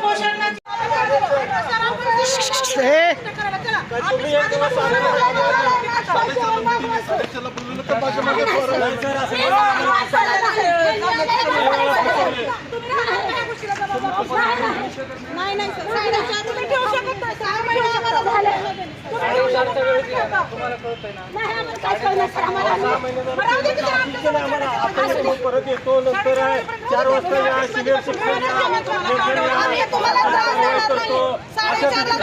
पोषण आम्ही त्या वरिष्ठांकडेही जाऊन आलो आम्हाला कुठंच नाही नाही सर. साडेचार तुम्ही ठेवू शकत सहा महिने आम्हाला झाले तुम्ही ठेवू शकत आम्हाला काय सर, आम्हाला राहू दे आमच्या. परत येतो. नंतर चार वाजता या सिनियर शिक्षण आम्ही तुम्हाला त्रास देणार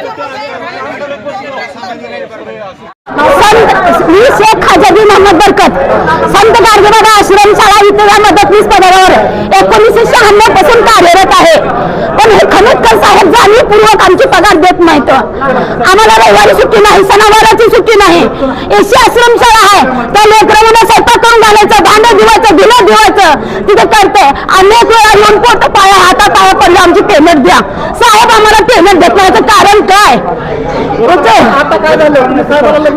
नाही. मी शेख खाजाजी मोहम्मद बरकत संत गाडगेबाबा आश्रमशाळा इथे या मदतनीस पदावर एकोणीसशे शहाण्णवपासून कार्यरत आहे. पण हे खमितकर साहेब जाणीवपूर्वक आमची पगार देत नाहीत. आम्हाला रविवारी सुट्टी नाही सणावाराची सुट्टी नाही. एसी आश्रमशाळा आहे. त्या लेकरांना स्वयंपाक करून घालायचं भांडं दिवायचं धुणं दिवायचं तिथे करते अनेक वेळा येऊन पोट पाया हाता पाया पडलं आमची पेमेंट द्या. आम्हाला पेमेंट देत नाही कारण काय?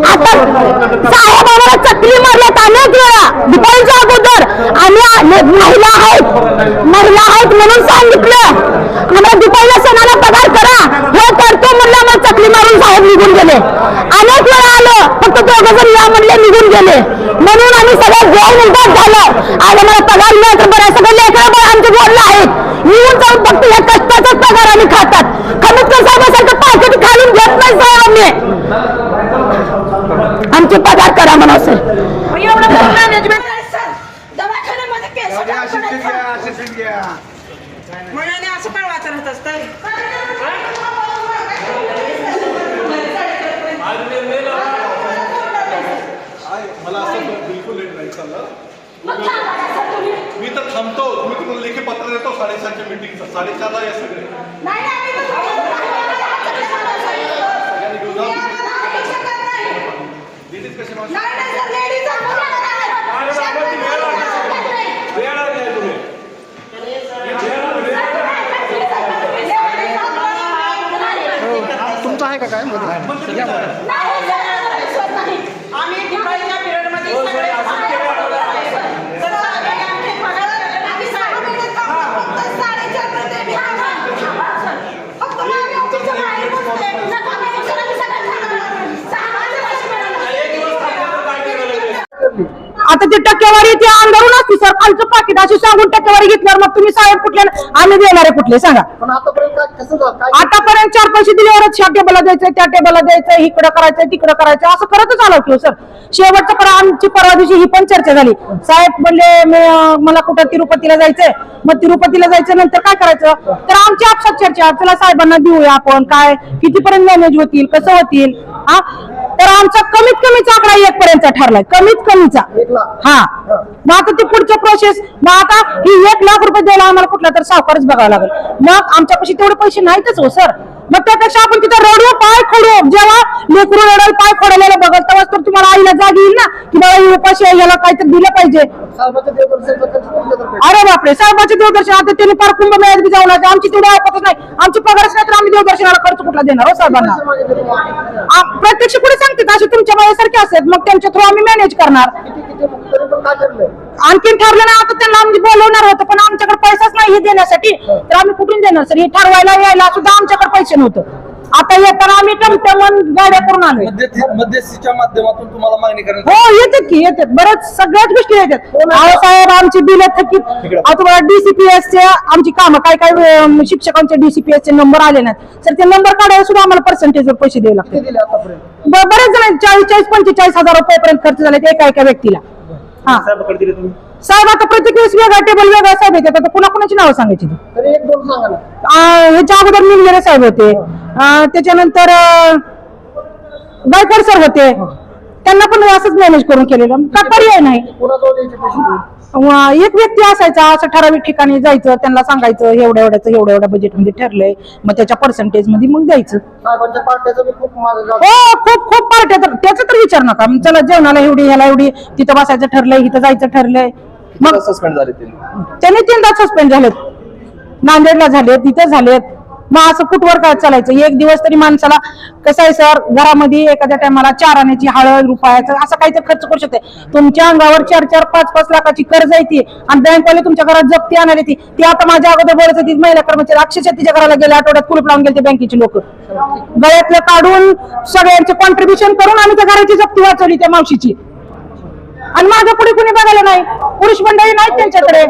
आता साहेब आम्हाला चकली मारल्यात अनेक वेळा दुपारच्या अगोदर. आणि आ- महिला आहेत. महिला आहेत म्हणून सांगितलं. आम्हाला दुपारला सणाला पगार करा. हे करतो म्हणलं आम्हाला चकली मारून साहेब निघून गेले. अनेक वेळा आलं फक्त दोघं जण या म्हणले निघून गेले. म्हणून आम्ही सगळं घेऊन उलटाच झालं. आज आम्हाला पगार मिळत बरं सगळे लेकरं आमचे बोललं आहेत. येऊन जाऊन फक्त या कष्टाचाच पगार आम्ही खातात. कमीत साहेबासारखं पाकिट खालून घेत नाही साहेब आम्ही आमचे पगार करा म्हणून असेल. एवढं मॅनेजमेंट दवाखान्यामध्ये केस मनाने असं काय वाचत असतं. मला. असं बिलकुल लेट नाही चाललं. मी तर थांबतो. मी तुम्हाला लेखी पत्र देतो. साडेसातच्या मिटिंगचं साडेचारला या सगळे. माणसं? तुमचं आहे का काय? आम्ही दिवाळीच्या पिरियडमध्ये सगळे तर सगळे आमचे पगार आता ते टक्केवारी ते अंधारून असते सर. खालचं पाकिट अशी सांगून टक्केवारी घेतल्यावर मग तुम्ही साहेब कुठले आम्ही देणारे कुठले सांगा. पण आतापर्यंत काय कसं झालं? काय आतापर्यंत चार पैसे दिल्यावरच ह्या टेबलला द्यायचं त्या टेबलला द्यायचं इकडं करायचं तिकडं करायचं असं करतच आलो की सर. शेवटचं पण आमची परवा दिवशी ही पण चर्चा झाली. साहेब म्हणले मी, अं, मला कुठं तिरुपतीला जायचंय. मग तिरुपतीला जायचं नंतर काय करायचं? तर आमची आपसात चर्चा चला साहेबांना देऊया आपण काय कितीपर्यंत मॅनेज होतील कसं होतील? हा? तर आमचा कमीत कमीचा आकडा एक पर्यंतचा ठरलाय. कमीत कमीचा. एक लाख. हा. मग आता ती पुढच्या प्रोसेस मग आता ही एक लाख रुपये द्यायला आम्हाला कुठला तर सावकारच बघावा लागेल. मग आमच्यापाशी तेवढे पैसे नाहीतच हो सर मग त्यापेक्षा आपण तिथं रोडवर पाय खोडू. जेव्हा लेकरू रडायला पाय खोडायला बघत तेव्हा तर तुम्हाला आईला जाग येईल ना. की बाबा उपाशी आहे याला काहीतरी दिलं पाहिजे. अरे बापरे साहेबाचे देवदर्शन आता त्यांनी फार कुंभमेळ्यात बी जाऊन. आमची तेवढी अवकातच नाही. आमची पगारच नाही तर आम्ही देवदर्शनाला खर्च कुठला देणार हो साहेबांना? प्रत्यक्ष पुढे सांगते असे तुमच्या माझ्यासारखे असतात मग त्यांच्या थ्रू आम्ही मॅनेज करणार. आणखीन ठरलं नाही. आता त्यांना आम्ही बोलवणार होतं. पण आमच्याकडे पैसाच नाही हे देण्यासाठी. तर आम्ही कुठून देणार? सर हे ठरवायला यायला सुद्धा आमच्याकडे पैसे नव्हतं आता येताना आम्ही टमटमन गाड्या करून आलोय. मध्यस्थी- मध्यस्थीच्या माध्यमातून तुम्हाला मागणी करण्यात हो येतात की येतात. बरंच सगळ्याच गोष्टी येतात. अहो साहेब आमची बिल थकीत. अहो, तुम्हाला डीसीपीएस चे आमची कामं काय काय अं, शिक्षकांचे डीसीपीएस चे नंबर आले नाहीत. सर ते नंबर काढायला सुद्धा आम्हाला पर्सेंटेजवर पैसे द्यावे लागतात. किती दिले आतापर्यंत? ब- बरेच जण चाळीस चाळीस पंचेचाळीस हजार रुपयापर्यंत खर्च झाले एका एका व्यक्तीला. हा. साहेब आता प्रत्येक वेळेस वेगळा टेबल वेगळा साहेब येतात. आता कुणा कुणाची नावं सांगायची ती? तरी एक दोन सांगा ना. आ, ह्याच्या अगोदर निमलेरे साहेब होते. त्याच्यानंतर अ, गायकवाड सर होते. त्यांना पण असंच मॅनेज करून केलेलं. का पर्याय नाही. कोणाजवळ द्यायचे पैसे तुम्ही? अ, एक व्यक्ती असायचा असं ठराविक ठिकाणी जायचं त्यांना सांगायचं एवढ्या एवढ्याचं एवढ्या एवढ्या बजेटमध्ये ठरलंय. मग त्याच्या पर्सेंटेजमध्ये मग द्यायचं. साहेबांच्या पार्ट्याचं मी खूप मागे जातो हो खूप खूप पार्ट्या तर त्याचं तर विचार नका. मग चला जेवणाला एवढी ह्याला एवढी तिथं बसायचं ठरलंय इथं जायचं ठरलंय. मग सस्पेंड झाले ते. त्यांनी तीनदा सस्पेंड झालेत. नांदेडला झालेत तिथे झालेत. मग असं कुठवर काय चालायचं? एक दिवस तरी माणसाला कसं आहे सर घरामध्ये एखाद्या टायमाला चार आण्याची हळद रुपयाचं असं काहीतरी खर्च करू शकते. तुमच्या अंगावर चार चार पाच पाच लाखाची कर्ज आहे ती. आणि बँकवाले तुमच्या घरात जप्ती आणणार ती ती आता माझ्या अगोदर बोलत होती महिला कर्मचारी अक्षरशः तिच्या घराला गेल्या आठवड्यात कुलूप लावून गेले बँकेचे लोक. गळ्यातलं काढून सगळ्यांचे कॉन्ट्रीब्युशन करून आम्ही त्या घराची जप्ती वाचवली त्या मावशीची. आणि माझ्या पुढे कुणी बघायला नाही? पुरुष मंडळी नाहीत त्यांच्याकडे.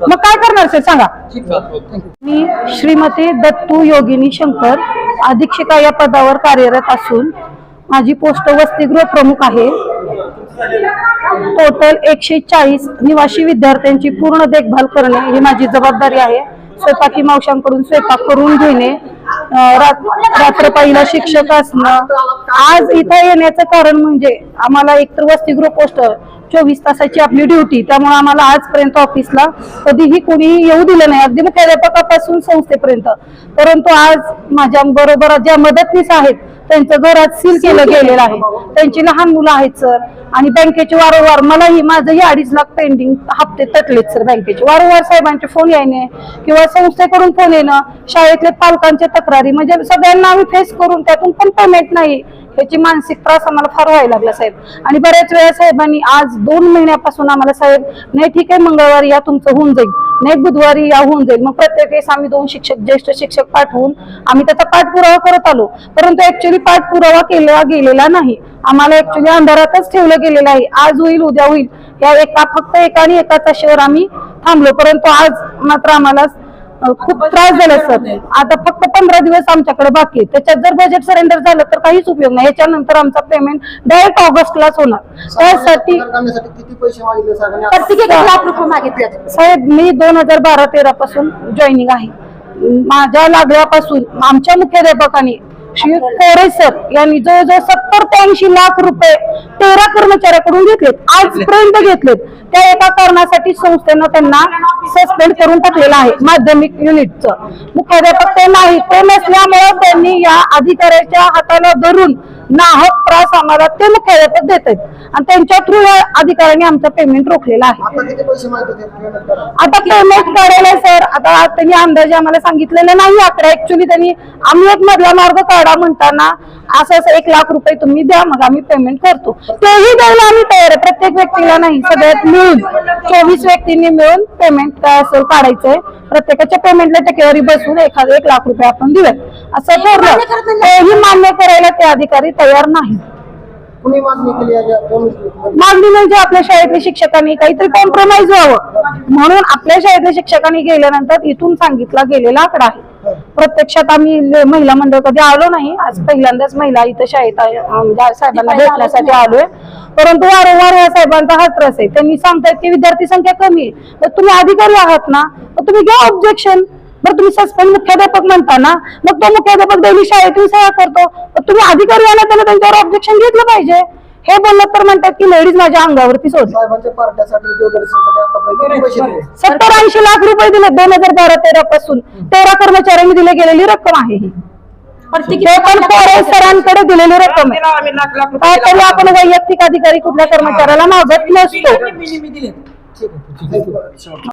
मग काय करणार सर? सांगा. मी श्रीमती दत्तू योगिनी शंकर अधीक्षिका या पदावर कार्यरत असून माझी पोस्ट वसतिगृह प्रमुख आहे. टोटल एकशे चाळीस निवासी विद्यार्थ्यांची पूर्ण देखभाल करणे ही माझी जबाबदारी आहे. स्वयंपाकी मावशांकडून स्वयंपाक करून घेणे रात्र पहिला शिक्षक असणं. आज इथं येण्याचं कारण म्हणजे आम्हाला एकतर वसतिगृह पोस्ट चोवीस तासाची आपली ड्युटी त्यामुळे आम्हाला आजपर्यंत ऑफिसला कधीही कोणीही येऊ दिलं नाही. अगदी मुख्याध्यापकापासून संस्थेपर्यंत. परंतु आज माझ्या बरोबर ज्या मदतनीस आहेत त्यांचं घर आज सील केलं गेलेलं आहे. त्यांची लहान मुलं आहेत सर. आणि बँकेचे वारंवार मलाही माझंही अडीच लाख पेंडिंग हप्ते तटलेत सर बँकेचे. वारंवार साहेबांचे फोन येणे किंवा संस्थेकडून फोन येणं शाळेतले पालकांच्या तक्रारी म्हणजे सगळ्यांना आम्ही फेस करून त्यातून पण पेमेंट नाही. याची मानसिक त्रास आम्हाला फार व्हायला लागला साहेब. आणि बऱ्याच वेळा साहेबांनी आज दोन महिन्यापासून आम्हाला साहेब नाही ठीक आहे मंगळवारी या तुमचं होऊन जाईल. नाही बुधवारी या होऊन जाईल. मग प्रत्येक वेळेस आम्ही दोन शिक्षक ज्येष्ठ शिक्षक पाठवून आम्ही त्याचा पाठपुरावा करत आलो. परंतु ऍक्च्युली पाठपुरावा केला गेलेला नाही. आम्हाला ऍक्च्युली अंधारातच ठेवलं गेलेलं आहे. आज होईल उद्या होईल. या एका फक्त एका आणि एकाचा शहर आम्ही थांबलो. परंतु आज मात्र आम्हाला खूप त्रास झाला सर. आता फक्त पंधरा दिवस आमच्याकडे बाकी आहे. त्याच्यात जर बजेट सरेंडर झालं तर काहीच उपयोग नाही. याच्यानंतर आमचा पेमेंट डायरेक्ट ऑगस्टलाच होणार. त्यासाठी करण्यासाठी किती पैसे मागितले साहेबांनी प्रत्येकी लाख रुपये मागितले. साहेब मी दोन हजार बारा तेरा पासून जॉईनिंग आहे. माझ्या लागल्यापासून आमच्या मुख्याध्यापकांनी श्री कोरे सर यांनी जवळजवळ सत्तर ते ऐंशी लाख रुपये तेरा कर्मचाऱ्याकडून घेतलेत आजपर्यंत घेतलेत. त्या एका कारणासाठी संस्थेनं त्यांना सस्पेंड करून टाकलेलं आहे माध्यमिक युनिटचं मुख्याध्यापक ते नाही ते नसल्यामुळे त्यांनी या अधिकाऱ्याच्या हाताला धरून नाहक त्रास आम्हाला ते मुख्याध्यापक देत आहेत आणि त्यांच्या थ्रू या अधिकाऱ्यांनी आमचं पेमेंट रोखलेलं आहे. आता किती पैसे मागितले पेमेंट करा आता पेमेंट काढायला सर आता त्यांनी अंदाजे आम्हाला सांगितलेलं नाही आकडा ऍक्च्युली त्यांनी आम्ही एक मधला मार्ग काढा म्हणताना असं असं एक लाख रुपये तुम्ही द्या मग आम्ही पेमेंट करतो. तेही द्यायला आम्ही तयार आहे. प्रत्येक व्यक्तीला नाही सगळ्यात मिळून चोवीस व्यक्तींनी मिळून पेमेंट काय असेल काढायचंय. प्रत्येकाच्या पेमेंटला टक्केवारी बसून एखादं एक लाख रुपये आपण देऊयात. असं ठरलं. तेही मान्य करायला ते अधिकारी तयार नाही. मागणी म्हणजे आपल्या शाळेतल्या शिक्षकांनी काहीतरी कॉम्प्रोमाइज व्हावं. म्हणून आपल्या शाळेतल्या शिक्षकांनी गेल्यानंतर इथून सांगितला गेलेला आकडा आहे. प्रत्यक्षात आम्ही महिला मंडळ कधी आलो नाही. आज पहिल्यांदाच महिला इथं शाळेत साहेबांना भेटण्यासाठी आलोय. परंतु वारंवार या साहेबांचा हा त्रास आहे. त्यांनी सांगतायत की विद्यार्थी संख्या कमी आहे. तर तुम्ही अधिकारी आहात ना तर तुम्ही घ्या ऑब्जेक्शन बरं तुम्ही सस्पेंड मुख्याध्यापक म्हणता ना मग तो मुख्याध्यापक डेली शाळेतून सेवा करतो. तुम्ही अधिकारी आला त्याला त्यांच्यावर ऑब्जेक्शन घेतलं पाहिजे. हे बोललं तर म्हणतात की लेडीज माझ्या अंगावरती सोड. साहेबांच्या पार्ट्यासाठी देवदर्शनासाठी आतापर्यंत किती पैसे दिले? सत्तर ऐंशी लाख रुपये दिले दोन हजार बारा तेरा पासून तेरा कर्मचाऱ्यांनी दिले गेलेली रक्कम आहे ही. ते पण कोरे सरांकडे दिलेली रक्कम आहे. काय तरी आपण वैयक्तिक अधिकारी कुठल्या कर्मचाऱ्याला मागत नसतो. ठीक आहे.